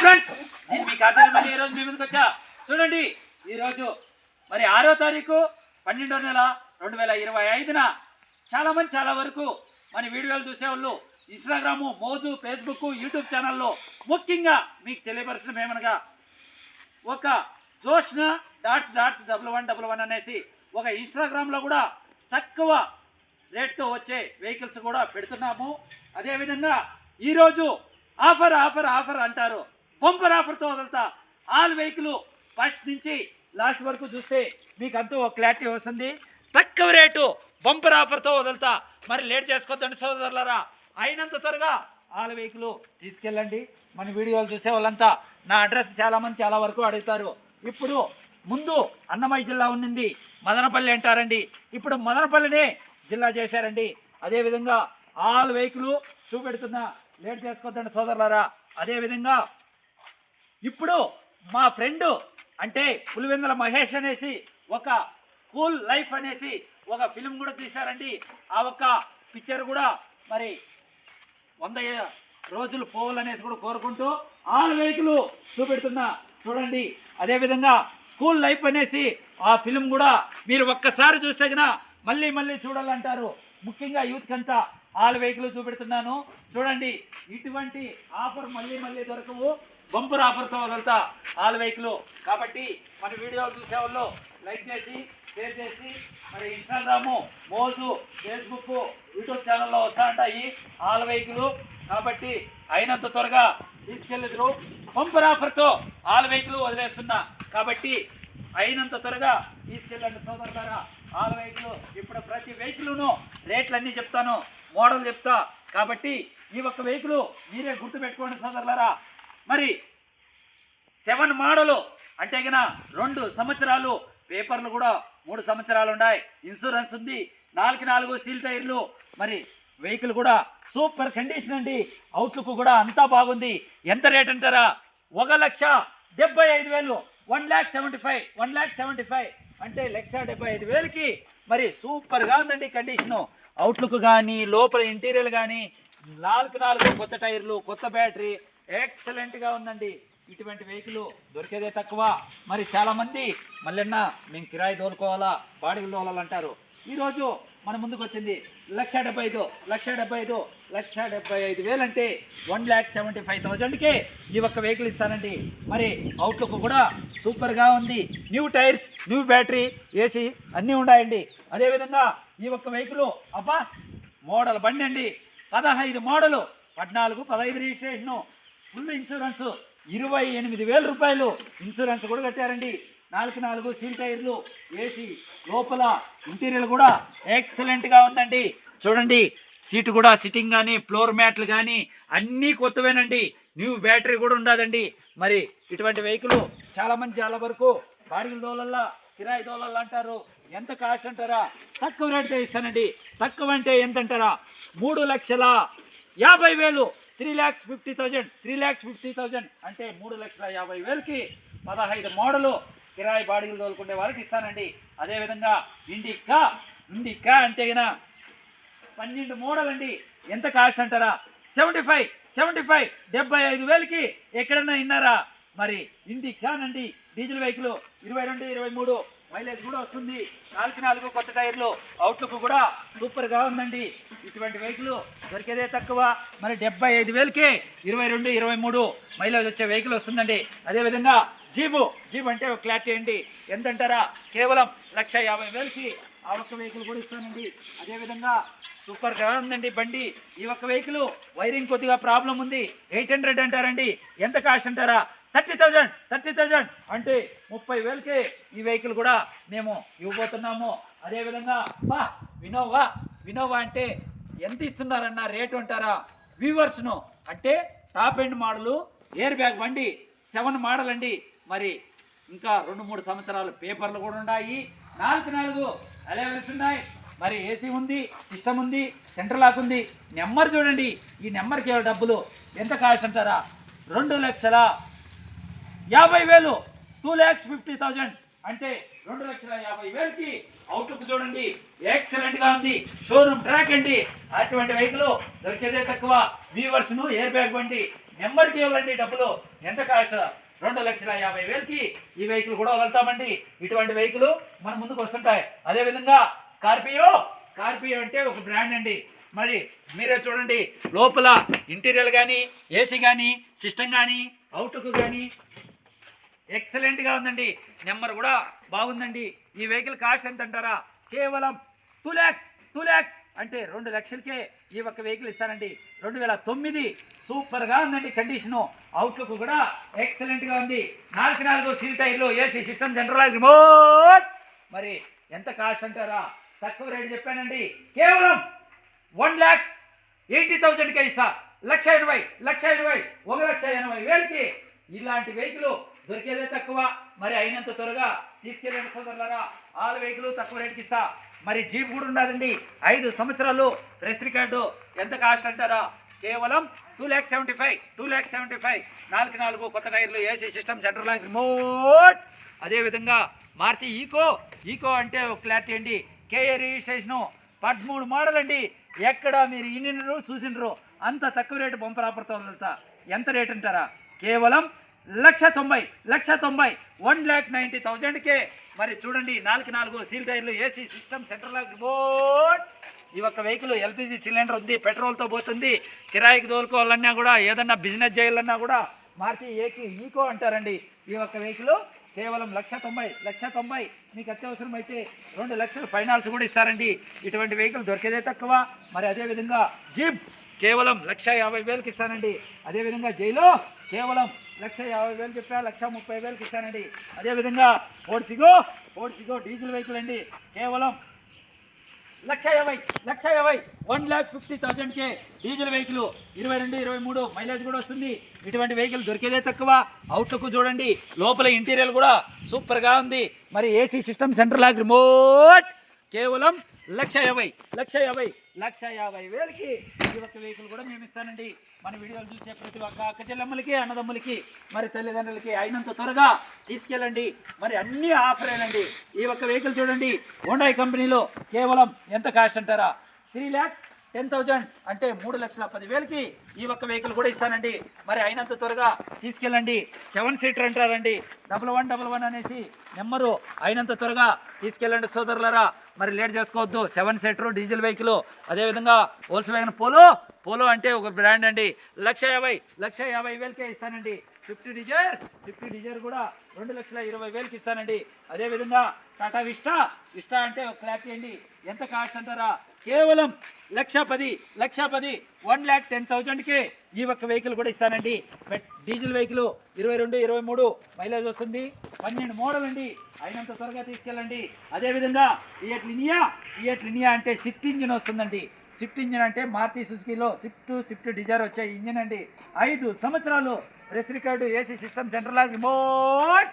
Friends నేను మీ ఖాతాలో మళ్ళీ ఈరోజు మీ ముందుకు వచ్చా? చూడండి ఈరోజు మరి ఆరో తారీఖు పన్నెండో నెల రెండు వేల ఇరవై ఐదున చాలా మంది చాలా వరకు మన వీడియోలు చూసేవాళ్ళు ఇన్స్టాగ్రాము మోజు ఫేస్బుక్ యూట్యూబ్ ఛానల్లో ముఖ్యంగా మీకు తెలియపరచడం ఏమనగా ఒక Joshna dots dots double one double one అనేసి ఒక ఇన్స్టాగ్రామ్లో కూడా తక్కువ రేట్తో వచ్చే వెహికల్స్ కూడా పెడుతున్నాము. అదేవిధంగా ఈరోజు ఆఫర్ ఆఫర్ ఆఫర్ అంటారు. పంపర్ ఆఫర్తో వదులుతా. ఆల్ వెహికల్ ఫస్ట్ నుంచి లాస్ట్ వరకు చూస్తే మీకు అంతా ఒక క్లారిటీ వస్తుంది. తక్కువ రేటు బంపర్ ఆఫర్తో వదులుతా. మరి లేట్ చేసుకోవద్దండి సోదరులరా. అయినంత త్వరగా ఆల్ వెహికల్ తీసుకెళ్ళండి. మన వీడియోలు చూసే వాళ్ళంతా నా అడ్రస్ చాలామంది చాలా వరకు అడుగుతారు. ఇప్పుడు ముందు అన్నమయ్య జిల్లా ఉండింది మదనపల్లి అంటారండి. ఇప్పుడు మదనపల్లినే జిల్లా చేశారండి. అదేవిధంగా ఆల్ వెహికల్ చూపెడుతున్నా. లేట్ చేసుకోవద్దండి సోదరులారా. అదేవిధంగా ఇప్పుడు మా ఫ్రెండ్ అంటే పులివెందుల మహేష్ అనేసి ఒక స్కూల్ లైఫ్ అనేసి ఒక ఫిలిం కూడా తీశారండి. ఆ ఒక్క పిక్చర్ కూడా మరి వంద రోజులు పోవాలనేసి కూడా కోరుకుంటూ ఆరు వెహికలు చూపెడుతున్నా చూడండి. అదేవిధంగా స్కూల్ లైఫ్ అనేసి ఆ ఫిలిం కూడా మీరు ఒక్కసారి చూస్తే కన్నా మళ్ళీ మళ్ళీ చూడాలంటారు. ముఖ్యంగా యూత్కి అంతా ఆల్ వెహికల్ చూపెడుతున్నాను. చూడండి ఇటువంటి ఆఫర్ మళ్ళీ మళ్ళీ దొరకవు. బంపర్ ఆఫర్తో వదులుతా ఆల్ వెహికల్. కాబట్టి మన వీడియో చూసే వాళ్ళు లైక్ చేసి షేర్ చేసి మరి ఇన్స్టాగ్రాము మోజు ఫేస్బుక్ యూట్యూబ్ ఛానల్లో వస్తూ ఉంటాయి ఆల్ వెహికల్. కాబట్టి అయినంత త్వరగా తీసుకెళ్ళదురు. బంపర్ ఆఫర్తో ఆల్ వెహికల్ వదిలేస్తున్నా. కాబట్టి అయినంత త్వరగా తీసుకెళ్ళండి ద్వారా ఆల్ వెహికల్ ఇప్పుడు ప్రతి వెహికల్ను రేట్లన్నీ చెప్తాను. మోడల్ చెప్తా. కాబట్టి ఈ ఒక్క వెహికల్ మీరే గుర్తుపెట్టుకోండి సోదరులారా. మరి సెవెన్ మోడలు అంటే గన రెండు సంవత్సరాలు పేపర్లు కూడా మూడు సంవత్సరాలు ఉన్నాయి ఇన్సూరెన్స్ ఉంది నాలుగు నాలుగు సీల్ టైర్లు. మరి వెహికల్ కూడా సూపర్ కండిషన్ అండి. అవుట్లుక్ కూడా అంతా బాగుంది. ఎంత రేట్ అంటారా? ఒక లక్ష డెబ్బై ఐదు వేలు. One lakh seventy five one lakh seventy five. అంటే లక్ష డెబ్బై ఐదు వేలకి మరి సూపర్గా ఉందండి కండిషను. అవుట్లుక్ కానీ లోపల ఇంటీరియర్ కానీ నాలుగు నాలుగు కొత్త టైర్లు కొత్త బ్యాటరీ ఎక్సలెంట్గా ఉందండి. ఇటువంటి వెహికల్ దొరికేదే తక్కువ. మరి చాలామంది మళ్ళీ మేము కిరాయి తోలుకోవాలా బాడీలు తోలాలంటారు. ఈరోజు మన ముందుకు వచ్చింది లక్ష డెబ్బై ఐదు లక్ష డెబ్బై ఐదు లక్ష డెబ్బై ఐదు వేలు అంటే వన్ ల్యాక్ సెవెంటీ ఫైవ్ థౌజండ్కి ఈ ఒక్క వెహికల్ ఇస్తానండి. మరి అవుట్లుక్ కూడా సూపర్గా ఉంది. New tyres new battery AC అన్నీ ఉన్నాయండి. అదేవిధంగా ఈ ఒక్క వెహికల్ అబ్బా మోడల్ బండి అండి. పదహైదు మోడలు పద్నాలుగు పదహైదు రిజిస్ట్రేషను ఫుల్ ఇన్సూరెన్స్ ఇరవై ఎనిమిది వేల రూపాయలు ఇన్సూరెన్స్ కూడా కట్టారండి. నాలుగు నాలుగు సీల్ టైర్లు ఏసీ లోపల ఇంటీరియర్ కూడా ఎక్సలెంట్గా ఉందండి. చూడండి సీటు కూడా సిట్టింగ్ కానీ ఫ్లోర్ మ్యాట్లు కానీ అన్నీ కొత్తవేనండి. న్యూ బ్యాటరీ కూడా ఉండదండి. మరి ఇటువంటి వెహికల్ చాలామంది చాలా వరకు బాడిగల దోలల్లా కిరాయి దోలల్లా అంటారు. ఎంత కాస్ట్ అంటారా? తక్కువ రేట్తో ఇస్తానండి. తక్కువ అంటే ఎంత అంటారా మూడు లక్షల యాభై వేలు. Three lakhs fifty thousand. Three lakhs fifty thousand అంటే మూడు లక్షల యాభై వేలకి పదహైదు మోడలు కిరాయి బాడీలు తోలుకునే వాళ్ళకి ఇస్తానండి. అదేవిధంగా ఇండికా ఇండికా అంటే పన్నెండు మోడల్ అండి ఎంత కాస్ట్ అంటారా? సెవెంటీ ఫైవ్ సెవెంటీ ఫైవ్ డెబ్బై ఐదు వేలకి ఎక్కడన్నా విన్నారా మరి ఇండికానండి. డీజిల్ వెహికల్ ఇరవై రెండు ఇరవై మూడు. మైలేజ్ కూడా వస్తుంది. నాలుగు నాలుగు కొత్త టైర్లు. అవుట్లుక్ కూడా సూపర్గా ఉందండి. ఇటువంటి వెహికల్ దొరికేదే తక్కువ. మరి డెబ్బై ఐదు వేలకే ఇరవై రెండు ఇరవై మూడు మైలేజ్ వచ్చే వెహికల్ వస్తుందండి. అదేవిధంగా జీబు జీబు అంటే ఒక క్లారిటీ అండి. ఎంతంటారా? కేవలం లక్ష యాభై వేలకి ఆ ఒక్క వెహికల్ కూడా ఇస్తానండి. అదేవిధంగా సూపర్గా ఉందండి బండి. ఈ ఒక్క వెహికల్ వైరింగ్ కొద్దిగా ప్రాబ్లం ఉంది. ఎయిట్ హండ్రెడ్ అంటారండి. ఎంత కాస్ట్ అంటారా? Thirty thousand thirty thousand. అంటే ముప్పై వేలకే ఈ వెహికల్ కూడా మేము ఇవ్వబోతున్నాము. అదేవిధంగా బా వినోవా వినోవా అంటే ఎంత ఇస్తున్నారన్న రేటు అంటారా? వ్యూవర్స్ను అంటే top end model air bag బండి సెవెన్ మోడల్ అండి. మరి ఇంకా రెండు మూడు సంవత్సరాలు పేపర్లు కూడా ఉన్నాయి. నాలుగు నాలుగు అలవెల్స్ ఉన్నాయి. మరి ఏసీ ఉంది సిస్టమ్ ఉంది సెంటర్ లాక్ ఉంది. నెంబర్ చూడండి. ఈ నెంబర్కి డబ్బులు? ఎంత కాస్ట్ అంటారా? రెండు లక్షల యాభై వేలు. టూ ల్యాక్స్ ఫిఫ్టీ థౌజండ్ అంటే రెండు లక్షల యాభై వేలకి అవుట్లుక్ చూడండి. ఎక్సలెంట్గా ఉంది. షోరూమ్ ట్రాక్ అండి. అటువంటి వెహికల్ దొరికేదే తక్కువ. వీవర్స్ను ఎయిర్ బ్యాగ్ బండి నెంబర్కి ఇవ్వాలండి డబ్బులు. ఎంత కాస్ట్ రెండు లక్షల యాభై వేలకి ఈ వెహికల్ కూడా వదులుతామండి. ఇటువంటి వెహికల్ మన ముందుకు వస్తుంటాయి. అదేవిధంగా స్కార్పియో స్కార్పియో అంటే ఒక బ్రాండ్ అండి. మరి మీరే చూడండి. లోపల ఇంటీరియర్ కానీ ఏసీ కానీ సిస్టమ్ కానీ అవుట్లుక్ కానీ ఎక్సలెంట్గా ఉందండి. నెంబర్ కూడా బాగుందండి. ఈ వెహికల్ కాస్ట్ ఎంత అంటారా కేవలం టూ ల్యాక్స్ టూ ల్యాక్స్ అంటే రెండు లక్షలకే ఈ ఒక్క వెహికల్ ఇస్తానండి. రెండు వేల తొమ్మిది సూపర్గా ఉందండి కండిషను. అవుట్లుక్ కూడా ఎక్సలెంట్గా ఉంది. నాలుగు నాలుగు సీల్ టైర్లు ఏసీ సిస్టమ్ జనరల్ రిమోట్ మరి ఎంత కాస్ట్ అంటారా? తక్కువ రేటు చెప్పానండి. కేవలం వన్ ల్యాక్ ఎయిటీ థౌసండ్కే ఇస్తా. లక్ష ఎనభై లక్ష ఎనభై ఒక లక్ష ఎనభై వేలకి ఇలాంటి వెహికల్ దొరికేదే తక్కువ. మరి అయినంత త్వరగా తీసుకెళ్ళండి సోదరులారా. ఆల్ వెహికల్ తక్కువ రేటుకి ఇస్తా. మరి జీప్ కూడా ఉండదండి ఐదు సంవత్సరాలు ప్రెస్ రికార్డు. ఎంత కాస్ట్ అంటారా? కేవలం two lakh seventy five two lakh seventy five నాలుగు నాలుగు కొత్త టైర్లు AC system centre lock remote అదేవిధంగా మారుతి ఈకో. ఈకో అంటే ఒక క్లారిటీ అండి. కేఏ రిజిస్ట్రేషను పదమూడు మోడల్ అండి. ఎక్కడ మీరు ఇన్నినరు చూసినరు అంత తక్కువ రేటు బంపర్ ఎంత రేట్ అంటారా? కేవలం లక్ష తొంభై లక్ష తొంభై వన్ ల్యాక్ నైంటీ థౌజండ్కే మరి చూడండి నాలుగు నాలుగు సీల్ టైర్లు ఏసీ సిస్టమ్ సెంట్రల్ లాక్ బోట్ ఈ ఒక్క వెహికల్ ఎల్పిజి సిలిండర్ ఉంది పెట్రోల్తో పోతుంది. కిరాయికి తోలుకోవాలన్నా కూడా ఏదన్నా బిజినెస్ చేయాలన్నా కూడా మారుతి ఏకి ఈకో అంటారండి. ఈ ఒక్క వెహికల్ కేవలం లక్ష తొంభై లక్ష తొంభై. మీకు అత్యవసరం అయితే రెండు లక్షలు ఫైనాన్స్ కూడా ఇస్తారండి. ఇటువంటి వెహికల్ దొరికేదే తక్కువ. మరి అదేవిధంగా జీప్ కేవలం లక్ష యాభై వేలకు ఇస్తానండి. అదేవిధంగా జైలో కేవలం లక్ష యాభై వేలు చెప్పా లక్ష ముప్పై వేలకు ఇస్తానండి అదేవిధంగా ఫోర్డ్ ఫిగో డీజిల్ వెహికల్ అండి. కేవలం లక్ష యాభై లక్ష యాభై వన్ ల్యాక్ ఫిఫ్టీ థౌజండ్కే డీజిల్ వెహికల్. ఇరవై రెండు ఇరవై మూడు మైలేజ్ కూడా వస్తుంది. ఇటువంటి వెహికల్ దొరికేదే తక్కువ. అవుట్లుక్ చూడండి లోపల ఇంటీరియర్ కూడా సూపర్గా ఉంది. మరి AC system centre lock remote కేవలం లక్ష యాభై లక్ష యాభై లక్ష యాభై వేలకి ఈ ఒక్క వెహికల్ కూడా మేము ఇస్తానండి మన వీడియోలు చూసే ప్రతి ఒక్క అక్క చెల్లెమ్మలకి అన్నదమ్ములకి మరి తల్లిదండ్రులకి అయినంత త్వరగా తీసుకెళ్ళండి. మరి అన్ని ఆఫరేనండి ఈ ఒక్క వెహికల్ చూడండి. హోండాయ్ కంపెనీలో కేవలం ఎంత కాస్ట్ అంటారా? త్రీ ల్యాక్స్ టెన్ థౌజండ్ అంటే మూడు లక్షల పదివేలకి ఈ ఒక్క వెహికల్ కూడా ఇస్తానండి. మరి అయినంత త్వరగా తీసుకెళ్ళండి. సెవెన్ సీటర్ అంటారండి. డబల్ వన్ డబల్ వన్ అనేసి నెంబరు అయినంత త్వరగా తీసుకెళ్ళండి సోదరులరా. మరి లేట్ చేసుకోవద్దు. సెవెన్ సీటర్ డీజిల్ వెహికల్ అదేవిధంగా హోల్స్ వ్యాగన్ పోలో. పోలో అంటే ఒక బ్రాండ్ అండి. లక్ష యాభై లక్ష యాభై వేలకే ఇస్తానండి. ఫిఫ్టీ డిజైర్ ఫిఫ్టీ డిజైర్ కూడా రెండు లక్షల ఇరవై వేలకి ఇస్తానండి. అదేవిధంగా టాటా విస్టా. విస్టా అంటే ఒక క్లారిటీ అండి. ఎంత కాస్ట్ అంటారా? కేవలం లక్ష పది లక్ష పది వన్ ల్యాక్ టెన్ థౌజండ్కి ఈ ఒక్క వెహికల్ కూడా ఇస్తానండి. డీజిల్ వెహికల్ ఇరవై రెండు ఇరవై మూడు మైలేజ్ వస్తుంది. పన్నెండు మోడల్ అండి. అయినంత త్వరగా తీసుకెళ్ళండి. అదేవిధంగా ఇయట్ లినియా ఇయట్ లినియా అంటే సిఫ్ట్ ఇంజిన్ వస్తుందండి. స్విఫ్ట్ ఇంజిన్ అంటే మారుతి సుజుకిలో స్విఫ్ట్ స్విఫ్ట్ డిజైర్ వచ్చే ఇంజిన్ అండి. ఐదు సంవత్సరాలు press record AC system central remote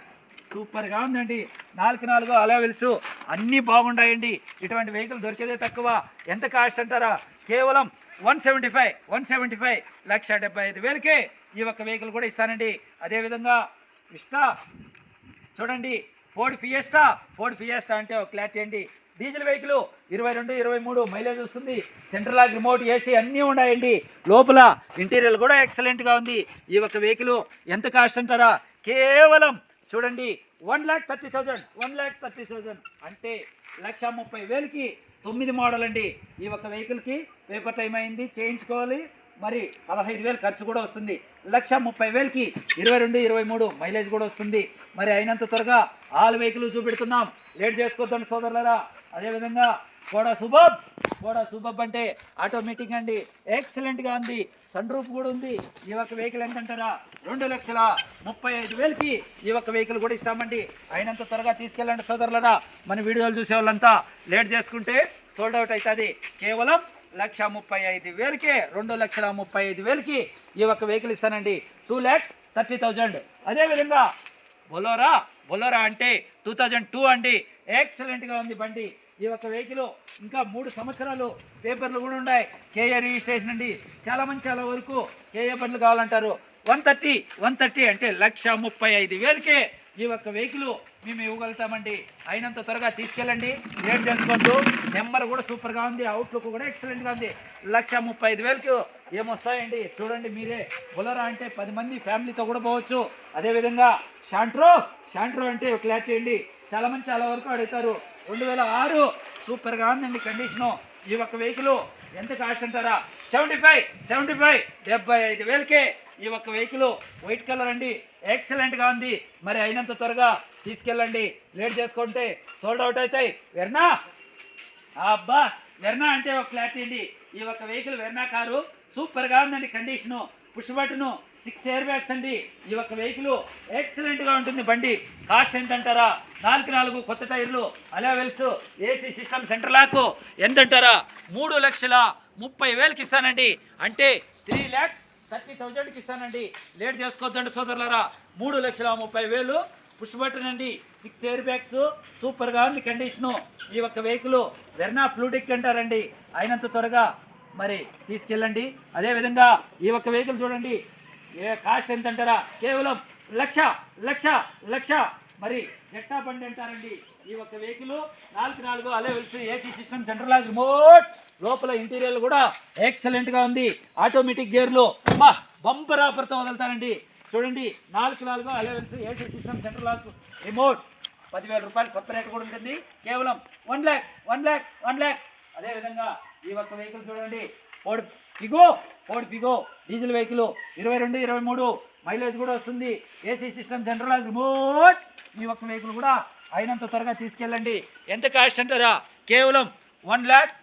సూపర్గా ఉందండి. నాలుగు నాలుగు అలవెల్స్ అన్నీ బాగుంటాయండి ఇటువంటి వెహికల్ దొరికేదే తక్కువ. ఎంత కాస్ట్ అంటారా? కేవలం one seventy five one seventy five లక్ష డెబ్బై ఐదు వేలకే ఈ ఒక్క వెహికల్ కూడా ఇస్తానండి. అదేవిధంగా ఇష్టా చూడండి ఫోర్డ్ ఫియస్టా ఫోర్డ్ ఫియస్టా అంటే ఒక క్లారిటీ అండి. డీజిల్ వెహికల్ ఇరవై రెండు ఇరవై మూడు మైలేజ్ వస్తుంది. సెంట్రల్ లాక్ రిమోట్ ఏసీ అన్నీ ఉన్నాయండి. లోపల ఇంటీరియర్ కూడా ఎక్సలెంట్గా ఉంది. ఈ ఒక్క వెహికల్ ఎంత కాస్ట్ అంటారా? కేవలం చూడండి one lakh thirty thousand one lakh thirty thousand. అంటే లక్ష ముప్పై వేలకి తొమ్మిది మోడల్ అండి ఈ ఒక్క వెహికల్కి పేపర్ టైం అయింది. చేయించుకోవాలి. మరి పదహైదు వేలు ఖర్చు కూడా వస్తుంది. లక్ష ముప్పై వేలకి ఇరవై రెండు ఇరవై మూడు మైలేజ్ కూడా వస్తుంది. మరి అయినంత త్వరగా ఆల్ వెహికల్ చూపెడుతున్నాం. లేట్ చేసుకోవద్దండి సోదరులరా. అదేవిధంగా స్కోడా సుబబ్ స్కోడా సుబబ్ అంటే ఆటోమేటిక్ అండి. ఎక్సలెంట్గా ఉంది. సన్ రూఫ్ కూడా ఉంది. ఈ ఒక్క వెహికల్ ఎంతంటారా? రెండు లక్షల ముప్పై ఐదు వేలకి ఈ ఒక్క వెహికల్ కూడా ఇస్తామండి. అయినంత త్వరగా తీసుకెళ్ళండి సోదరులరా. మన వీడియోలు చూసే వాళ్ళంతా లేట్ చేసుకుంటే సోల్డ్ అవుట్ అవుతుంది. కేవలం లక్ష ముప్పై ఐదు వేలకే రెండు లక్షల ముప్పై ఐదు వేలకి ఈ ఒక్క వెహికల్ ఇస్తానండి. Two lakhs thirty thousand. అదేవిధంగా బొలోరా బొలోరా అంటే టూ థౌజండ్ టూ అండి. ఎక్సలెంట్గా ఉంది బండి. ఈ యొక్క వెహికల్ ఇంకా మూడు సంవత్సరాలు పేపర్లు కూడా ఉన్నాయి. కేఏ రిజిస్ట్రేషన్ అండి. చాలా మంది చాలా వరకు కేఏ బండ్లు కావాలంటారు. వన్ థర్టీ వన్ థర్టీ అంటే లక్ష ముప్పై ఐదు వేలకే ఈ ఒక్క వెహికల్ మేము ఇవ్వగలుగుతామండి. అయినంత త్వరగా తీసుకెళ్ళండి. రేట్ చేసుకోవద్దు. నెంబర్ కూడా సూపర్గా ఉంది. అవుట్లుక్ కూడా ఎక్సలెంట్గా ఉంది. లక్ష ముప్పై ఐదు వేలకు ఏమొస్తాయండి చూడండి మీరే. బులరా అంటే పది మంది ఫ్యామిలీతో కూడా పోవచ్చు. అదేవిధంగా షాంట్రో షాంట్రో అంటే క్లారిటీ అండి చాలా మంది చాలా వరకు అడుగుతారు. రెండు వేల ఆరు సూపర్గా ఉందండి కండిషను ఈ ఒక్క వెహికల్ ఎంత కాస్ట్ అంటారా? సెవెంటీ ఫైవ్ సెవెంటీ ఫైవ్ డెబ్బై ఐదు వేలకే ఈ ఒక్క వెహికల్ వైట్ కలర్ అండి. ఎక్సలెంట్గా ఉంది. మరి అయినంత త్వరగా తీసుకెళ్ళండి. లేట్ చేసుకుంటే సోల్డ్ అవుట్ అవుతాయి. వెర్నా? అబ్బా! వెర్నా అంటే ఒక క్లారిటీ అండి. ఈ ఒక్క వెహికల్ వెర్నా కారు. సూపర్గా ఉందండి condition push button six air bags అండి. ఈ ఒక్క వెహికల్ ఎక్సలెంట్గా ఉంటుంది బండి. కాస్ట్ ఎంత అంటారా? నాలుగు నాలుగు కొత్త టైర్లు alloy wheels AC system centre lock ఎంత అంటారా? మూడు లక్షల ముప్పై వేలకి ఇస్తానండి. అంటే త్రీ ల్యాక్స్ థర్టీ థౌజండ్కి ఇస్తానండి. లేట్ చేసుకోవద్దండి సోదరులారా. మూడు లక్షల ముప్పై వేలు. పుష్ బటన్ అండి. Six air bags. సూపర్గా ఉంది కండిషను. ఈ ఒక్క వెహికల్ వెర్నా ఫ్లూటిక్ అంటారండి. అయినంత త్వరగా మరి తీసుకెళ్ళండి. అదేవిధంగా ఈ ఒక్క వెహికల్ చూడండి. ఏ కాస్ట్ ఎంత అంటారా కేవలం లక్ష లక్ష లక్ష. మరి జట్టా బండి అంటారండి. ఈ ఒక్క వెహికల్ నాలుగు నాలుగు alloy wheels AC system central off remote లోపల ఇంటీరియర్ కూడా ఎక్సలెంట్గా ఉంది. ఆటోమేటిక్ గేర్లు అమ్మా బంపర్ ఆఫర్తో వదులుతానండి. చూడండి నాలుగు నాలుగు alloy wheels AC system central lock remote పదివేల రూపాయలు సపరేట్ కూడా ఉంటుంది. కేవలం one lakh one lakh one lakh అదేవిధంగా ఈ ఒక్క వెహికల్ చూడండి. Ford Figo Ford Figo diesel vehicle ఇరవై రెండు ఇరవై మూడు. మైలేజ్ కూడా వస్తుంది. AC system general lock remote ఈ ఒక్క వెహికల్ కూడా అయినంత త్వరగా తీసుకెళ్ళండి. ఎంత కాస్ట్ అంటారా? కేవలం వన్ ల్యాక్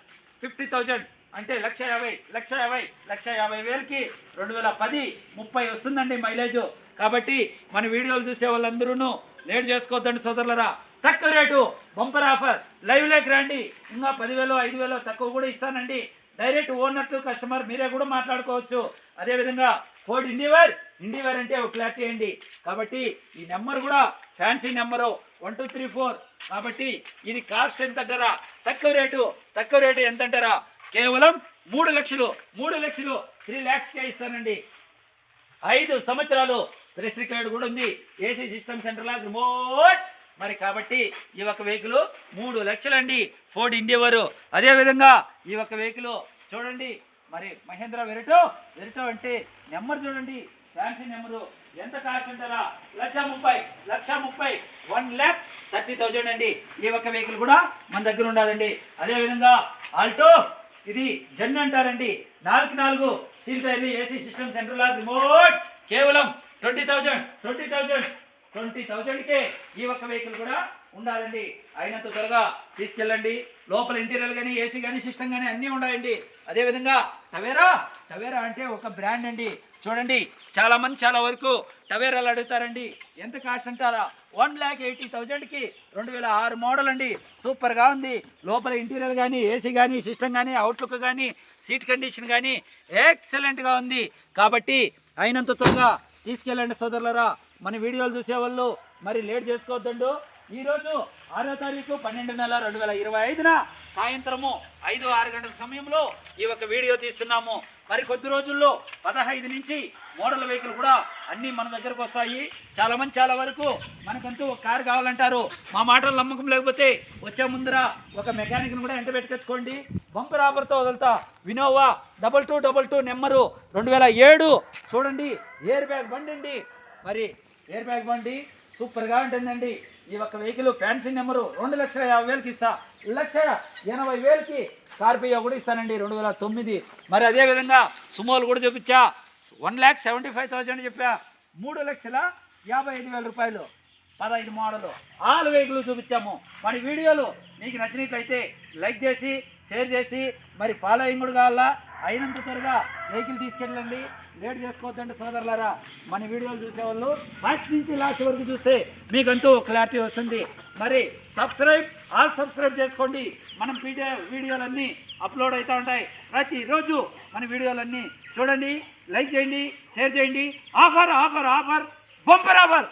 ఫిఫ్టీ థౌజండ్. అంటే లక్ష యాభై లక్ష యాభై లక్ష యాభై వేలకి రెండు వేల పది ముప్పై వస్తుందండి మైలేజ్. కాబట్టి మన వీడియోలు చూసే వాళ్ళందరూ లేట్ చేసుకోవద్దండి సోదరులరా. తక్కువ రేటు బంపర్ ఆఫర్. లైవ్లోకి రండి ఇంకా పదివేలు ఐదు వేలు తక్కువ కూడా ఇస్తానండి. డైరెక్ట్ ఓనర్ టు కస్టమర్ మీరే కూడా మాట్లాడుకోవచ్చు. అదేవిధంగా ఫోర్డ్ ఇండివర్ ఇండివర్ అంటే ఒక క్లాక్ చేయండి కాబట్టి ఈ నెంబర్ కూడా fancy number one two three four. కాబట్టి ఇది కాస్ట్ ఎంత అంటారా తక్కువ రేటు తక్కువ రేటు ఎంత అంటారా కేవలం మూడు లక్షలు మూడు లక్షలు త్రీ ల్యాక్స్కే ఇస్తానండి. ఐదు సంవత్సరాలు ప్రెస్ రికార్డు కూడా ఉంది. ఏసీ సిస్టమ్ సెంటర్ లాగా రిమోట్ మరి కాబట్టి ఈ ఒక వెహికల్ మూడు లక్షలండి. ఫోర్డ్ ఇండియవరు అదేవిధంగా ఈ ఒక వెహికల్ చూడండి. మరి మహేంద్ర వెరటో వెరిటో అంటే నెంబర్ చూడండి. ఫ్యాన్సీ నెంబరు ఎంత కాస్ట్ ఉంటారా లక్ష ముప్పై లక్ష ముప్పై. వన్ ల్యాక్ థర్టీ థౌజండ్ అండి. ఈ ఒక్క వెహికల్ కూడా మన దగ్గర ఉండాలండి. అదేవిధంగా ఆల్టో ఇది జన్ అంటారండి. నాలుగు నాలుగు సీల్ టైర్లు AC system centre off remote కేవలం twenty thousand twenty thousand twenty థౌజండ్కే ఈ ఒక్క వెహికల్ కూడా ఉండాలండి. అయినంత త్వరగా తీసుకెళ్ళండి. లోపల ఇంటీరియర్ కానీ ఏసీ కానీ సిస్టమ్ కానీ అన్నీ ఉన్నాయండి. అదేవిధంగా టవేరా? టవేరా అంటే ఒక బ్రాండ్ అండి. చూడండి చాలామంది చాలా వరకు టవేరాలు అడుగుతారండి. ఎంత కాస్ట్ అంటారా? వన్ ల్యాక్ ఎయిటీ థౌజండ్కి రెండు వేల ఆరు మోడల్ అండి. సూపర్గా ఉంది. లోపల ఇంటీరియర్ కానీ ఏసీ కానీ సిస్టమ్ కానీ అవుట్లుక్ కానీ సీట్ కండిషన్ కానీ ఎక్సలెంట్గా ఉంది. కాబట్టి అయినంత త్వరగా తీసుకెళ్ళండి సోదరులరా. మన వీడియోలు చూసేవాళ్ళు మరి లేట్ చేసుకోవద్దండు. ఈరోజు ఆరో తారీఖు పన్నెండు నెల రెండు వేల ఇరవై ఐదున సాయంత్రము ఐదు ఆరు గంటల సమయంలో ఈ ఒక వీడియో తీస్తున్నాము. మరి కొద్ది రోజుల్లో పదహైదు నుంచి మోడల్ వెహికల్ కూడా అన్నీ మన దగ్గరకు వస్తాయి. చాలా మంది చాలా వరకు మనకంటూ ఒక కారు కావాలంటారు. మా మాటలు నమ్మకం లేకపోతే వచ్చే ముందర ఒక మెకానిక్ని కూడా ఎంట పెట్టుకొచ్చుకోండి బంపర్ ఆఫర్తో వదులుతా Innova double two double two number రెండు వేల ఏడు. చూడండి ఎయిర్ బ్యాగ్ బండి మరి ఎయిర్ బ్యాగ్ బండి సూపర్గా ఉంటుందండి. ఈ ఒక్క వెహికల్ ఫ్యాన్సీ నెంబరు రెండు లక్షల యాభై వేలకి ఇస్తా. లక్ష ఎనభై వేలకి స్కార్పియో కూడా ఇస్తానండి రెండు వేల తొమ్మిది. మరి అదేవిధంగా సుమోలు కూడా చూపించా. One lakh seventy five thousand చెప్పా. మూడు లక్షల యాభై ఐదు వేల రూపాయలు. పదహైదు మోడలు. ఆల్ వెహికల్ చూపించాము. మన వీడియోలు మీకు నచ్చినట్లయితే లైక్ చేసి షేర్ చేసి మరి ఫాలోయింగ్ కూడా కావాలా? అయినంత త్వరగా వెహికల్ తీసుకెళ్ళండి. లేట్ చేసుకోవద్దండి సోదరులారా. మన వీడియోలు చూసేవాళ్ళు ఫస్ట్ నుంచి లాస్ట్ వరకు చూస్తే మీకంటూ క్లారిటీ వస్తుంది. మరి సబ్స్క్రైబ్ ఆల్ సబ్స్క్రైబ్ చేసుకోండి. మనం వీడియో వీడియోలన్నీ అప్లోడ్ అవుతూ ఉంటాయి. ప్రతిరోజు మన వీడియోలన్నీ చూడండి లైక్ చేయండి షేర్ చేయండి. Offer offer offer bumper offer.